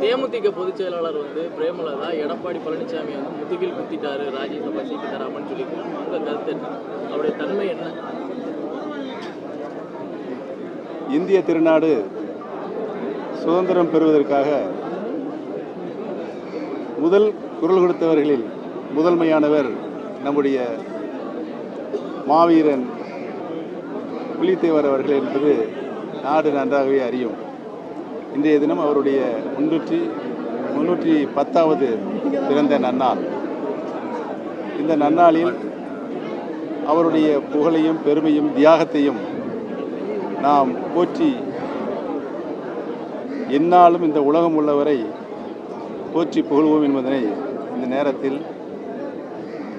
தேமுதிக பொதுச் செயலாளர் வந்து பிரேமலதா எடப்பாடி பழனிசாமி வந்து முதுகில் குத்திட்டாரு ராஜ்யசபா சீட்டு தராமன்னு சொல்லியிருக்காங்க உங்க கருத்து என்ன? அவருடைய தன்மை என்ன? இந்திய திருநாடு சுதந்திரம் பெறுவதற்காக முதல் குரல் கொடுத்தவர்களில் முதன்மையானவர் நம்முடைய மாவீரன் புலித்தேவர் அவர்கள் என்பது நாடு நன்றாகவே அறியும். இன்றைய தினம் அவருடைய முன்னூற்றி முன்னூற்றி பத்தாவது பிறந்த நன்னாள். இந்த நன்னாளில் அவருடைய புகழையும் பெருமையும் தியாகத்தையும் நாம் போற்றி எந்நாளும் இந்த உலகம் உள்ளவரை போற்றி புகழ்வோம் என்பதனை இந்த நேரத்தில்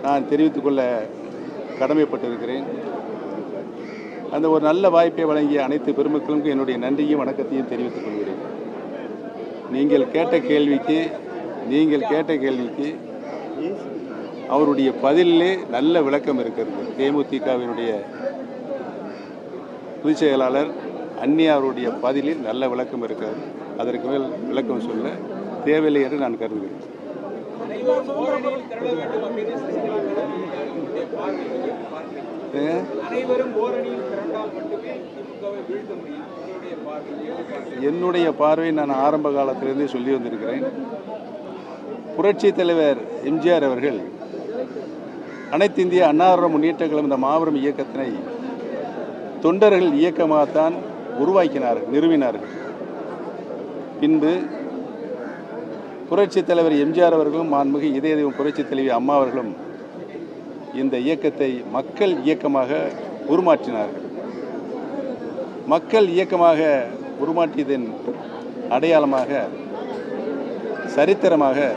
நான் தெரிவித்துக்கொள்ள கடமைப்பட்டிருக்கிறேன். அந்த ஒரு நல்ல வாய்ப்பை வழங்கிய அனைத்து பெருமக்களுக்கும் என்னுடைய நன்றியும் வணக்கத்தையும் தெரிவித்துக் கொள்கிறேன். நீங்கள் கேட்ட கேள்விக்கு நீங்கள் கேட்ட கேள்விக்கு அவருடைய பதிலிலே நல்ல விளக்கம் இருக்கிறது. தேமுதிகவினுடைய பொதுச் செயலாளர் அந்நியாருடைய பதிலில் நல்ல விளக்கம் இருக்கிறது. அதற்கு மேல் விளக்கம் சொல்ல தேவையில்லை என்று நான் கருதுகிறேன். என்னுடைய பார்வை நான் ஆரம்ப காலத்திலிருந்தே சொல்லி வந்திருக்கிறேன். புரட்சி தலைவர் எம்ஜிஆர் அவர்கள் அனைத்து இந்திய அன்னார முன்னேற்ற கழகம் இந்த மாபெரும் இயக்கத்தினை தொண்டர்கள் இயக்கமாகத்தான் உருவாக்கினார்கள் நிறுவினார்கள். பின்பு புரட்சி தலைவர் எம்ஜிஆர் அவர்களும் மாண்புமிகு இதய தெய்வம் புரட்சி தலைவி அம்மா அவர்களும் இந்த இயக்கத்தை மக்கள் இயக்கமாக உருமாற்றினார்கள் மக்கள் இயக்கமாக உருமாற்றியதன் அடையாளமாக சரித்திரமாக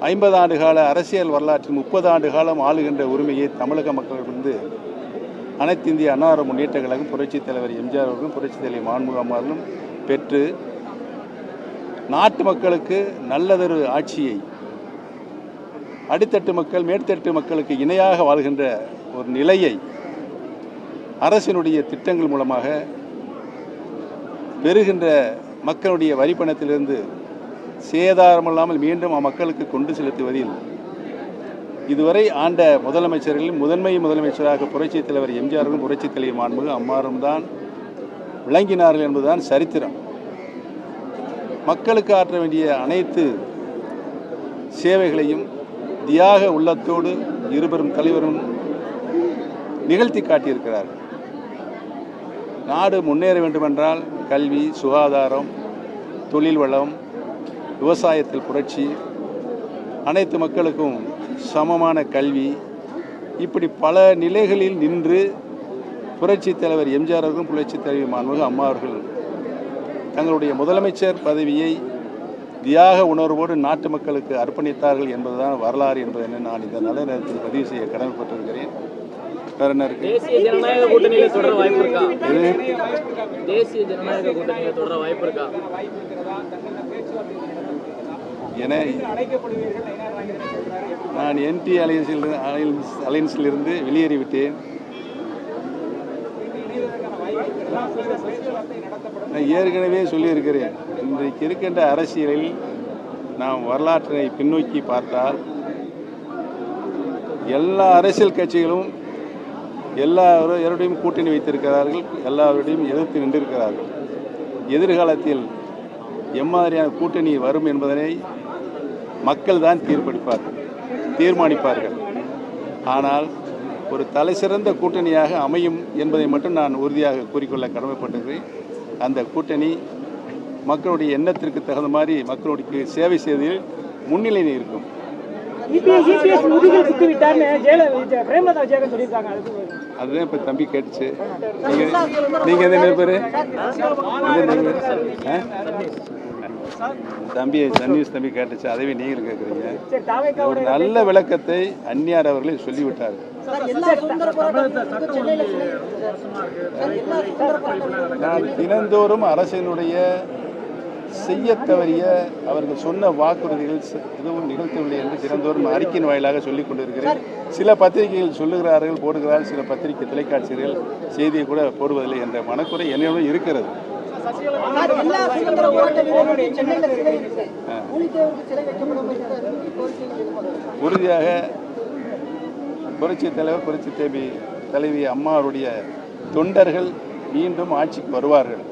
ஐம்பது ஆண்டு கால அரசியல் வரலாற்றில் முப்பது ஆண்டு காலம் ஆளுகின்ற உரிமையை தமிழக மக்களிடமிருந்து அனைத்து இந்திய அன்னார முன்னேற்ற கழகம் புரட்சித் தலைவர் எம்ஜிஆர் அவர்களும் புரட்சித் தலைவர் மாண்புமிகு பெற்று நாட்டு மக்களுக்கு நல்லதொரு ஆட்சியை அடித்தட்டு மக்கள் மேற்தட்டு மக்களுக்கு இணையாக வாழ்கின்ற ஒரு நிலையை அரசினுடைய திட்டங்கள் மூலமாக பெறுகின்ற மக்களுடைய வரிப்பணத்திலிருந்து சேதாரமில்லாமல் மீண்டும் அம்மக்களுக்கு கொண்டு செலுத்துவதில் இதுவரை ஆண்ட முதலமைச்சர்களில் முதன்மை முதலமைச்சராக புரட்சித் தலைவர் எம்ஜிஆரும் புரட்சித் தலைவர் மாண்புமிகு அம்மாரும் தான் விளங்கினார்கள் என்பதுதான் சரித்திரம். மக்களுக்கு ஆற்ற வேண்டிய அனைத்து சேவைகளையும் தியாக உள்ளத்தோடு இருபெரும் தலைவரும் நிகழ்த்தி காட்டியிருக்கிறார்கள். நாடு முன்னேற வேண்டுமென்றால் கல்வி சுகாதாரம் தொழில் வளம் விவசாயத்தில் புரட்சி அனைத்து மக்களுக்கும் சமமான கல்வி. இப்படி பல நிலைகளில் நின்று புரட்சி தலைவர் எம்ஜிஆர் அவர்களும் புரட்சி தலைவி மாண்புமிகு அம்மா அவர்கள் தங்களுடைய முதலமைச்சர் பதவியை தியாக உணர்வோடு நாட்டு மக்களுக்கு அர்ப்பணித்தார்கள் என்பதுதான் வரலாறு என்பதை நான் இந்த நல்ல நேரத்தில் பதிவு செய்ய கடமைப்பட்டிருக்கிறேன். வேற என்ன இருக்கு? என நான் என்டி அலையன்ஸில் அலையன்ஸ் வெளியேறிவிட்டேன் சில பேச்சுவார்த்தை நடத்தப்படும் நான் ஏற்கனவே சொல்லியிருக்கிறேன். இன்றைக்கு இருக்கின்ற அரசியலில் நாம் வரலாற்றினை பின்னோக்கி பார்த்தால் எல்லா அரசியல் கட்சிகளும் எல்லாரும் எல்லாருடையும் கூட்டணி வைத்திருக்கிறார்கள் எல்லாருடையும் எதிர்த்து நின்றிருக்கிறார்கள். எதிர்காலத்தில் எம்மாதிரியான கூட்டணி வரும் என்பதனை மக்கள் தான் தீர்ப்பளிப்பார்கள் தீர்மானிப்பார்கள். ஆனால் ஒரு தலைசிறந்த கூட்டணியாக அமையும் என்பதை மட்டும் நான் உறுதியாக கூறிக்கொள்ள கடமைப்பட்டிருக்கிறேன். அந்த கூட்டணி மக்களுடைய எண்ணத்திற்கு தகுந்த மாதிரி மக்களுடைய சேவை செய்வதில் முன்னிலையில் இருக்கும். அதுதான் இப்போ தம்பி கேட்டுச்சு. நீங்கள் நீங்கள் எந்த நேர் பேர்? தம்பி சன்னியூஸ் தம்பி கேட்டுச்சு. அதவே நீங்களும் கேட்குறீங்க ஒரு நல்ல விளக்கத்தை அந்நியார் அவர்களே சொல்லிவிட்டார்கள் நான் தினந்தோறும் அரசினுடைய செய்ய தவறிய அவர்கள் சொன்ன வாக்குறுதிகள் எதுவும் நிகழ்த்தவில்லை என்று தினந்தோறும் அறிக்கையின் வாயிலாக சொல்லிக் கொண்டிருக்கிறேன். சில பத்திரிகைகள் சொல்லுகிறார்கள் போடுகிறார்கள். சில பத்திரிகை தொலைக்காட்சிகள் செய்தியை கூட போடுவதில்லை என்ற மனக்குறை என்னிடம் இருக்கிறது. உறுதியாக புரட்சி தலைவர் புரட்சி தேவி தலைவி அம்மாவுடைய தொண்டர்கள் மீண்டும் ஆட்சிக்கு வருவார்கள்.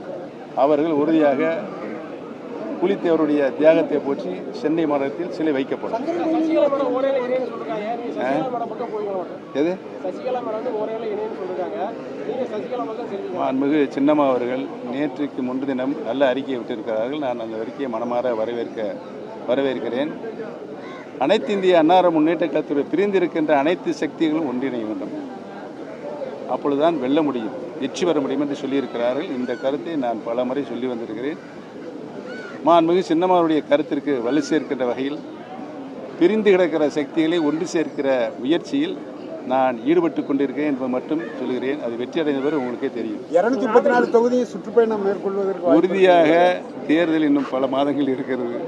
அவர்கள் உறுதியாக புலித்தேவருடைய தியாகத்தை போற்றி சென்னை மாநிலத்தில் சிலை வைக்கப்படும்? எது? மாண்புமிகு சின்னம்மா அவர்கள் நேற்றுக்கு முன்தினம் நல்ல அறிக்கையை விட்டிருக்கிறார்கள். நான் அந்த அறிக்கையை மனமாற வரவேற்க வரவேற்கிறேன். அனைத்து இந்திய அன்னார முன்னேற்ற கழகத்துறை பிரிந்திருக்கின்ற அனைத்து சக்திகளும் ஒன்றிணைய வேண்டும். அப்பொழுதுதான் வெல்ல முடியும். வெற்றி பெற முடியும் என்று சொல்லியிருக்கிறார்கள். இந்த கருத்தை நான் பல முறை சொல்லி வந்திருக்கிறேன். மாண்புமிகு சின்னம்மாவுடைய கருத்திற்கு வலு சேர்க்கின்ற வகையில் பிரிந்து கிடக்கிற சக்திகளை ஒன்று சேர்க்கிற முயற்சியில் நான் ஈடுபட்டு கொண்டிருக்கிறேன் என்பது மட்டும் சொல்கிறேன். அது வெற்றி அடைந்தவர் உங்களுக்கே தெரியும். இருநூத்தி முப்பத்தி நாலு தொகுதியை சுற்றுப்பயணம் மேற்கொள்வதற்கு உறுதியாக தேர்தல் இன்னும் பல மாதங்கள் இருக்கிறது.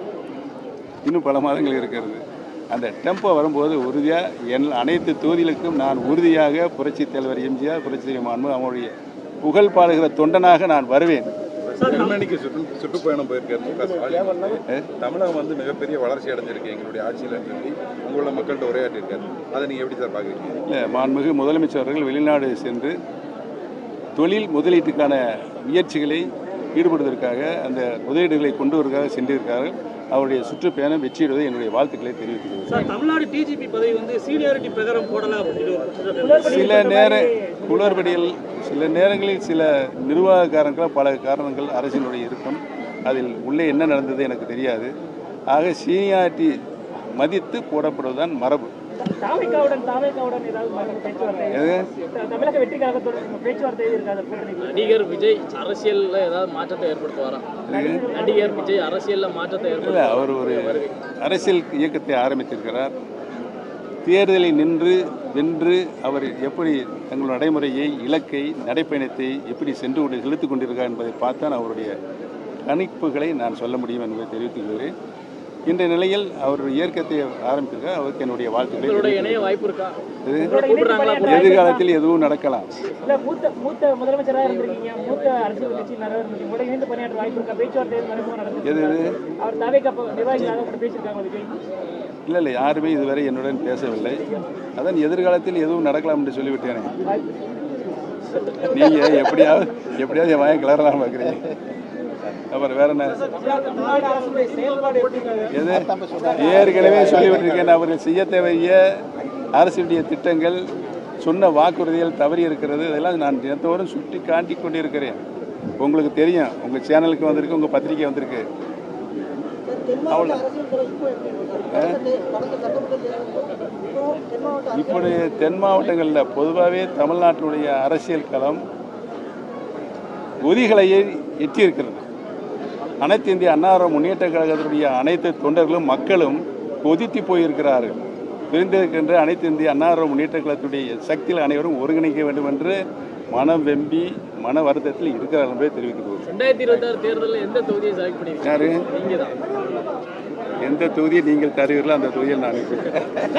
இன்னும் பல மாதங்கள் இருக்கிறது. அந்த டெம்போ வரும்போது உறுதியாக என் அனைத்து தொகுதிகளுக்கும் நான் உறுதியாக புரட்சித் தலைவர் எம்ஜிஆர் புரட்சி தலைவர் மாண்பு அவருடைய புகழ் பாடுகிற தொண்டனாக நான் வருவேன். ஜெர்மனிக்கு சுற்று சுற்றுப்பயணம் போயிருக்காரு மு க ஸ்டாலின் வந்து தமிழகம் வந்து மிகப்பெரிய வளர்ச்சி அடைஞ்சிருக்கு எங்களுடைய ஆட்சியில் சொல்லி உங்களோட மக்கள்கிட்ட உரையாற்றிருக்காரு அதை நீங்கள் எப்படி சார் பார்க்குறீங்க? இல்லை மாண்புமிகு முதலமைச்சர் அவர்கள் வெளிநாடு சென்று தொழில் முதலீட்டுக்கான முயற்சிகளை ஈடுபடுவதற்காக அந்த முதலீடுகளை கொண்டு வருவதற்காக சென்றிருக்கிறார்கள். அவருடைய சுற்றுப்பயணம் வெற்றியிடுவதை என்னுடைய வாழ்த்துக்களை தெரிவித்துக் சார் தமிழ்நாடு டிஜிபி பதவி வந்து சீனியாரிட்டி பிரகாரம் போடலாம் சில நேர குளறுபடிகள் சில நேரங்களில் சில நிர்வாக பல காரணங்கள் அரசினுடைய இருக்கும். அதில் உள்ளே என்ன நடந்தது எனக்கு தெரியாது. ஆக சீனியாரிட்டி மதித்து போடப்படுவதுதான் மரபு. ஏதாவது பேச்சுவார்த்தை? தமிழக வெற்றி கழகத்துடன் பேச்சுவார்த்தை நடிகர் விஜய் அரசியல்ல ஏதாவது மாற்றத்தை ஏற்படுத்துவாரா? நடிகர்? விஜய் அரசியல்ல மாற்றத்தை இல்லை ஏற்படுத்துவாரா? அவர் ஒரு அரசியல் இயக்கத்தை ஆரம்பித்திருக்கிறார். தேர்தலில் நின்று வென்று அவர் எப்படி தங்கள் நடைமுறையை இலக்கை நடைப்பயணத்தை எப்படி சென்று கொண்டு செலுத்திக் கொண்டிருக்கார் என்பதை பார்த்தான் அவருடைய கணிப்புகளை நான் சொல்ல முடியும் என்பதை தெரிவித்துக் இன்றைய நிலையில் அவர் இயக்கத்தை ஆரம்பித்திருக்கார் அவருக்கு என்னுடைய வாழ்த்துக்களை எதிர்காலத்தில் எதுவும் நடக்கலாம். எது இல்லை இல்லை யாருமே இதுவரை என்னுடன் பேசவில்லை. அதான் எதிர்காலத்தில் எதுவும் நடக்கலாம் என்று சொல்லிவிட்டேனே. நீங்க எப்படியாவது எப்படியாவது என் வாயை கிளறலாம் பார்க்குறீங்க அப்புறம் வேற என்ன? எது? ஏற்கனவே சொல்லிவிட்டிருக்கேன் அவர்கள் செய்ய தேவைய அரசுடைய திட்டங்கள் சொன்ன வாக்குறுதிகள் தவறி இருக்கிறது இதெல்லாம் நான் தினத்தோறும் சுட்டி காட்டி கொண்டிருக்கிறேன். உங்களுக்கு தெரியும் உங்கள் சேனலுக்கு வந்திருக்கு உங்கள் பத்திரிக்கை வந்திருக்கு. மாவட்ட இப்படி தென் மாவட்டங்களில் பொதுவாகவே தமிழ்நாட்டினுடைய அரசியல் களம் ஒதிகளையை எட்டியிருக்கிறது. அனைத்து இந்திய அன்னார முன்னேற்ற கழகத்தினுடைய அனைத்து தொண்டர்களும் மக்களும் கொதித்து போயிருக்கிறார்கள். பிரிந்திருக்கின்ற அனைத்து இந்திய அன்னார முன்னேற்ற கழகத்துடைய சக்தியில் அனைவரும் ஒருங்கிணைக்க வேண்டும் என்று மனம் வெம்பி மன வருத்தத்தில் இருக்கிறார்கள் என்பதை தெரிவிக்கிறது ரெண்டாயிரத்தி இருபத்தாறு தேர்தலில் எந்த தொகுதியை செலக்ட் எந்த நீங்கள் தருவீர்களோ அந்த தொகுதியில் நான் இருப்பேன்